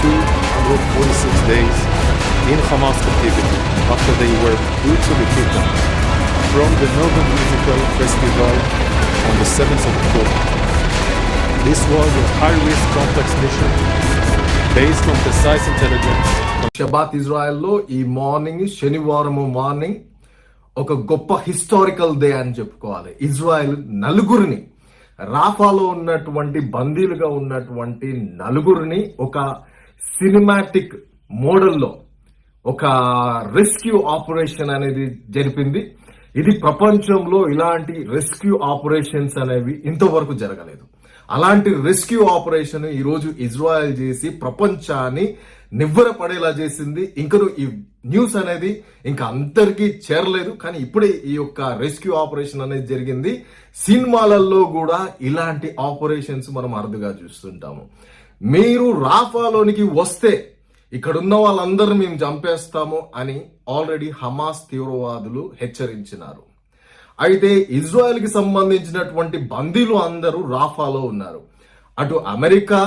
246 days in Hamas captivity after they were brutally kidnapped from the Nova Musical Festival on the 7th of October. This was a high-risk complex mission based on precise intelligence షబాత్ ఇజ్రాయెల్లో ఈ morning శనివారము morning ఒక గొప్ప historical day అని చెప్పుకోవాలి Israel నలుగురిని రాఫాలో ఉన్నటువంటి బందీలుగా ఉన్నటువంటి నలుగురిని ఒక సినిమాటిక్ మోడల్లో ఒక రెస్క్యూ ఆపరేషన్ అనేది జరిపింది. ఇది ప్రపంచంలో ఇలాంటి రెస్క్యూ ఆపరేషన్స్ అనేవి ఇంతవరకు జరగలేదు. అలాంటి రెస్క్యూ ఆపరేషన్ ఈరోజు ఇజ్రాయెల్ చేసి ప్రపంచాన్ని నివ్వరపడేలా చేసింది. ఇంకను ఈ న్యూస్ అనేది ఇంకా అందరికీ చేరలేదు. కానీ ఇప్పుడే ఈ యొక్క రెస్క్యూ ఆపరేషన్ అనేది జరిగింది. సినిమాలలో కూడా ఇలాంటి ఆపరేషన్స్ మనం అరుదుగా చూస్తుంటాము. మీరు రాఫాలోనికి వస్తే ఇక్కడ ఉన్న వాళ్ళందరూ మేము చంపేస్తాము అని ఆల్రెడీ హమాస్ తీవ్రవాదులు హెచ్చరించినారు. అయితే ఇజ్రాయెల్కి సంబంధించినటువంటి బందీలు అందరూ రాఫాలో ఉన్నారు. అటు అమెరికా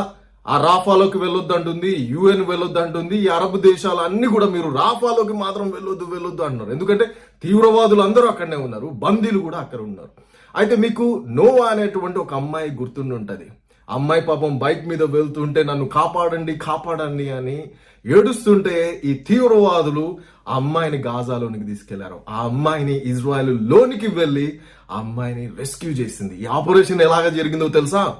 ఆ రాఫాలోకి వెళ్ళొద్దంటుంది యుఎన్ వెళ్ళొద్దంటుంది ఈ అరబ్ దేశాలు అన్ని కూడా మీరు రాఫాలోకి మాత్రం వెళ్ళొద్దు వెళ్ళొద్దు అంటున్నారు. ఎందుకంటే తీవ్రవాదులు అందరూ అక్కడనే ఉన్నారు బందీలు కూడా అక్కడ ఉన్నారు. అయితే మీకు నోవా అనేటువంటి ఒక అమ్మాయి గుర్తుండి ఉంటుంది అమ్మాయి పాపం బైక్ మీద వెళ్తుంటే నన్ను కాపాడండి కాపాడండి అని ఏడుస్తుంటే ఈ తీవ్రవాదులు ఆ అమ్మాయిని గాజాలోనికి తీసుకెళ్ళారు. ఆ అమ్మాయిని ఇజ్రాయెల్ లోనికి వెళ్ళి ఆ అమ్మాయిని రెస్క్యూ చేసింది. ఈ ఆపరేషన్ ఎలాగ జరిగిందో తెలుసా?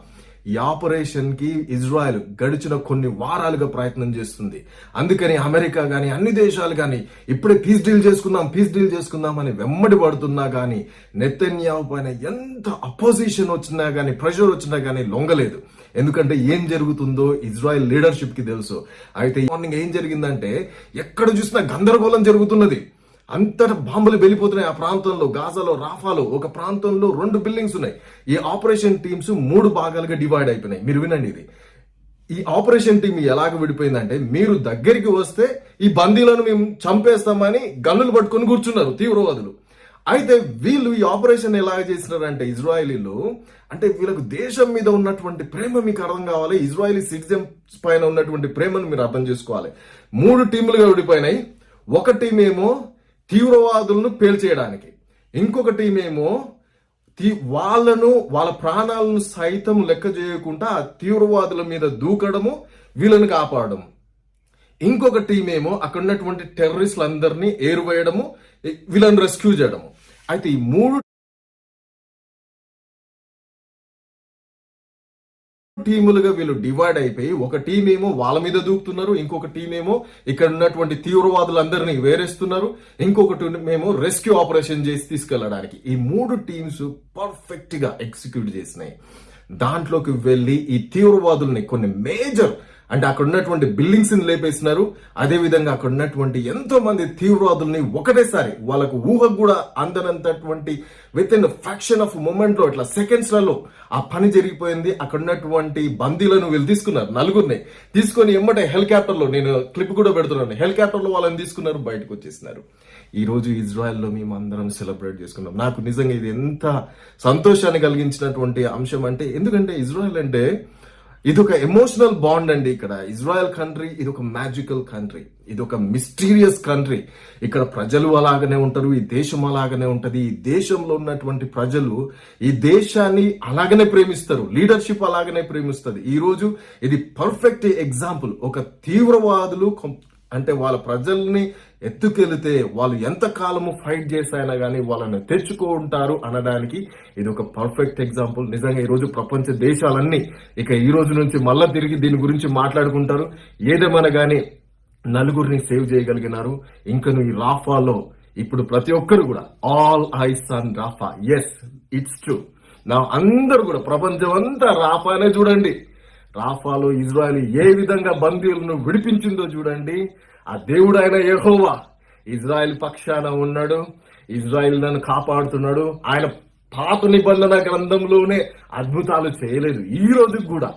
ఈ ఆపరేషన్కి ఇజ్రాయెల్ గడిచిన కొన్ని వారాలుగా ప్రయత్నం చేస్తుంది. అందుకని అమెరికా గాని అన్ని దేశాలు గాని ఇప్పుడే పీస్ డీల్ చేసుకుందాం పీస్ డీల్ చేసుకుందాం అని వెమ్మడి పడుతున్నా కానీ నెత్తన్యావు పైన ఎంత అపోజిషన్ వచ్చినా కానీ ప్రెషర్ వచ్చినా కానీ లొంగలేదు. ఎందుకంటే ఏం జరుగుతుందో ఇజ్రాయెల్ లీడర్షిప్కి తెలుసు. అయితే మార్నింగ్ ఏం జరిగిందంటే ఎక్కడ చూసినా గందరగోళం జరుగుతున్నది. అంతట బాంబులు వెళ్ళిపోతున్నాయి ఆ ప్రాంతంలో గాజాలో రాఫాలో. ఒక ప్రాంతంలో రెండు బిల్డింగ్స్ ఉన్నాయి. ఈ ఆపరేషన్ టీమ్స్ మూడు భాగాలుగా డివైడ్ అయిపోయినాయి. మీరు వినండి ఇది. ఈ ఆపరేషన్ టీం ఎలాగ విడిపోయిందంటే మీరు దగ్గరికి వస్తే ఈ బందీలను మేము చంపేస్తామని గన్నులు పట్టుకొని కూర్చున్నారు తీవ్రవాదులు. అయితే వీళ్ళు ఈ ఆపరేషన్ ఎలాగ చేసినారంటే ఇజ్రాయలీలు అంటే వీళ్ళకు దేశం మీద ఉన్నటువంటి ప్రేమ మీకు అర్థం కావాలి. ఇజ్రాయలీ సిటిజన్స్ పైన ఉన్నటువంటి ప్రేమను మీరు అర్థం చేసుకోవాలి. మూడు టీములుగా విడిపోయినాయి. ఒక టీం ఏమో తీవ్రవాదులను పేల్చేయడానికి. ఇంకొకటి టీం తీ- వాళ్ళను వాళ్ళ ప్రాణాలను సైతం లెక్క చేయకుండా ఆ తీవ్రవాదుల మీద దూకడము వీళ్ళని కాపాడడం ఇంకొక టీమేమో అక్కడ ఉన్నటువంటి టెర్రరిస్టులందరినీ ఏరువేయడము వీళ్ళని రెస్క్యూ చేయడము. అయితే ఈ మూడు టీములుగా వీళ్ళు డివైడ్ అయిపోయి ఒక టీం ఏమో వాళ్ళ మీద దూకుతున్నారు ఇంకొక టీం ఏమో ఇక్కడ ఉన్నటువంటి తీవ్రవాదులందరినీ వేరేస్తున్నారు ఇంకొకటి మేము రెస్క్యూ ఆపరేషన్ చేసి తీసుకెళ్ళడానికి. ఈ మూడు టీమ్స్ పర్ఫెక్ట్గా ఎగ్జిక్యూట్ చేసినాయి. దాంట్లోకి వెళ్ళి ఈ తీవ్రవాదుల్ని కొన్ని మేజర్ అంటే అక్కడ ఉన్నటువంటి బిల్డింగ్స్ని లేపేసినారు అదే విధంగా అక్కడ ఉన్నటువంటి ఎంతో మంది తీవ్రవాదుల్ని ఒకటేసారి వాళ్ళకు ఊహకు కూడా అందనంతటువంటి విత్ ఇన్ ఫ్రాక్షన్ ఆఫ్ మూమెంట్లో ఇట్లా సెకండ్స్లలో ఆ పని జరిగిపోయింది. అక్కడ ఉన్నటువంటి బందీలను వీళ్ళు తీసుకున్నారు నలుగురిని. తీసుకొని ఎమ్మటే హెలికాప్టర్లో నేను క్లిప్ కూడా పెడుతున్నాను. హెలికాప్టర్లో వాళ్ళని తీసుకున్నారు బయటకు వచ్చేసినారు. ఈ రోజు ఇజ్రాయెల్లో మేము అందరం సెలబ్రేట్ చేసుకున్నాం. నాకు నిజంగా ఇది ఎంత సంతోషాన్ని కలిగించినటువంటి అంశం అంటే ఎందుకంటే ఇజ్రాయెల్ అంటే ఇది ఒక ఎమోషనల్ బాండ్ అండి ఇక్కడ. ఇజ్రాయెల్ కంట్రీ ఇది ఒక మ్యాజికల్ కంట్రీ ఇది ఒక మిస్టీరియస్ కంట్రీ ఇక్కడ ప్రజలు అలాగనే ఉంటారు ఈ దేశం అలాగనే ఉంటది. ఈ దేశంలో ఉన్నటువంటి ప్రజలు ఈ దేశాన్ని అలాగనే ప్రేమిస్తారు. లీడర్షిప్ అలాగనే ప్రేమిస్తుంది. ఈ రోజు ఇది పర్ఫెక్ట్ ఎగ్జాంపుల్ ఒక తీవ్రవాదులు అంటే వాళ్ళ ప్రజల్ని ఎత్తుకెళితే వాళ్ళు ఎంత కాలము ఫైట్ చేసైనా కానీ వాళ్ళని తెచ్చుకుంటారు అనడానికి ఇది ఒక పర్ఫెక్ట్ ఎగ్జాంపుల్ నిజంగా ఈ రోజు ప్రపంచ దేశాలన్నీ ఇక ఈ రోజు నుంచి మళ్ళా తిరిగి దీని గురించి మాట్లాడుకుంటారు. ఏదేమైనా కానీ నలుగురిని సేవ్ చేయగలిగినారు. ఇంకను ఈ రాఫాలో ఇప్పుడు ప్రతి ఒక్కరు కూడా. All eyes on Rafah. Yes it's true నా అందరు కూడా ప్రపంచం అంతా రాఫానే చూడండి. రాఫాలో ఇజ్రాయల్ ఏ విధంగా బందీలను విడిపించిందో చూడండి. ఆ దేవుడు ఆయన యహోవా ఇజ్రాయెల్ పక్షాన ఉన్నాడు. ఇజ్రాయెల్ నన్ను కాపాడుతున్నాడు. ఆయన పాత నిబంధన గ్రంథంలోనే అద్భుతాలు చేయలేదు. ఈ రోజు కూడా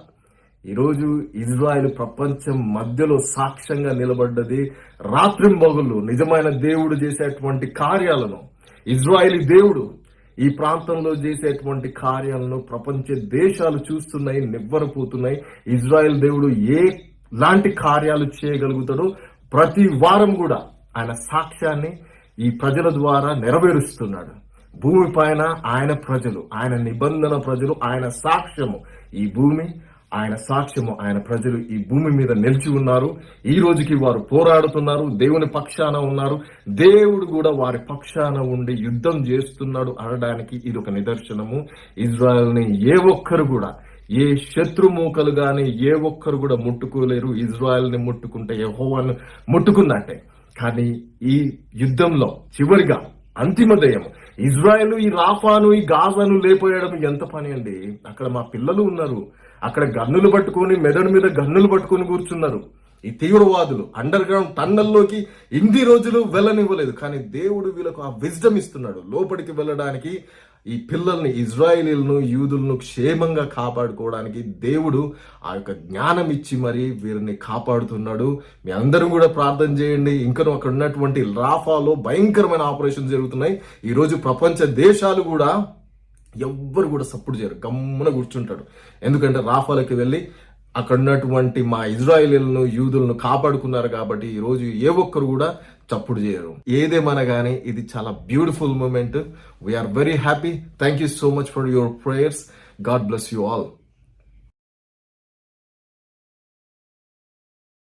ఈరోజు ఇజ్రాయెల్ ప్రపంచం మధ్యలో సాక్ష్యంగా నిలబడ్డది. రాత్రింబగుళ్ళు నిజమైన దేవుడు చేసేటువంటి కార్యాలను ఇజ్రాయెలీ దేవుడు ఈ ప్రాంతంలో చేసేటువంటి కార్యాలను ప్రపంచ దేశాలు చూస్తున్నాయి నివ్వరపోతున్నాయి. ఇజ్రాయెల్ దేవుడు ఏ లాంటి కార్యాలు చేయగలుగుతాడో ప్రతి వారం కూడా ఆయన సాక్ష్యాన్ని ఈ ప్రజల ద్వారా నెరవేరుస్తున్నాడు. భూమి పైన ఆయన ప్రజలు ఆయన నిబంధన ప్రజలు ఆయన సాక్ష్యము ఈ భూమి ఆయన సాక్ష్యము ఆయన ప్రజలు ఈ భూమి మీద నిలిచి ఉన్నారు. ఈ రోజుకి వారు పోరాడుతున్నారు. దేవుని పక్షాన ఉన్నారు. దేవుడు కూడా వారి పక్షాన ఉండి యుద్ధం చేస్తున్నాడు అనడానికి ఇది ఒక నిదర్శనము. ఇజ్రాయెల్ని ఏ ఒక్కరు కూడా ఏ శత్రుమూకలు కానీ ఏ ఒక్కరు కూడా ముట్టుకోలేరు. ఇజ్రాయెల్ని ముట్టుకుంటే యెహోవాను ముట్టుకున్నట్టే కానీ ఈ యుద్ధంలో చివరిగా అంతిమ దయం ఇజ్రాయెల్ ఈ రాఫాను ఈ గాజాను లేపోయడం ఎంత పని అండి? అక్కడ మా పిల్లలు ఉన్నారు. అక్కడ గన్నులు పట్టుకొని మెదడు మీద గన్నులు పట్టుకొని కూర్చున్నారు. ఈ తీవ్రవాదులు అండర్ గ్రౌండ్ టన్నల్లోకి ఇన్ని రోజులు వెళ్ళనివ్వలేదు. కానీ దేవుడు వీళ్ళకు ఆ విజ్డమ్ ఇస్తున్నాడు. లోపలికి వెళ్ళడానికి ఈ పిల్లల్ని ఇజ్రాయిలీలను యూదులను క్షేమంగా కాపాడుకోవడానికి దేవుడు ఆ యొక్క జ్ఞానం ఇచ్చి మరి వీరిని కాపాడుతున్నాడు. మీ అందరూ కూడా ప్రార్థన చేయండి. ఇంకను అక్కడ ఉన్నటువంటి రాఫాలో భయంకరమైన ఆపరేషన్ జరుగుతున్నాయి. ఈరోజు ప్రపంచ దేశాలు కూడా ఎవ్వరు కూడా సపోర్ట్ చేయరు. గమ్మున కూర్చుంటాడు. ఎందుకంటే రాఫాలకి వెళ్ళి అక్కడ ఉన్నటువంటి మా ఇజ్రాయేలీలను యూదులను కాపాడుకున్నారు కాబట్టి ఈరోజు రోజు ఏ ఒక్కరు కూడా చప్పుడు చేయరు. ఏదేమన్నా కానీ ఇది చాలా beautiful moment we are very happy thank you so much for your prayers God bless you all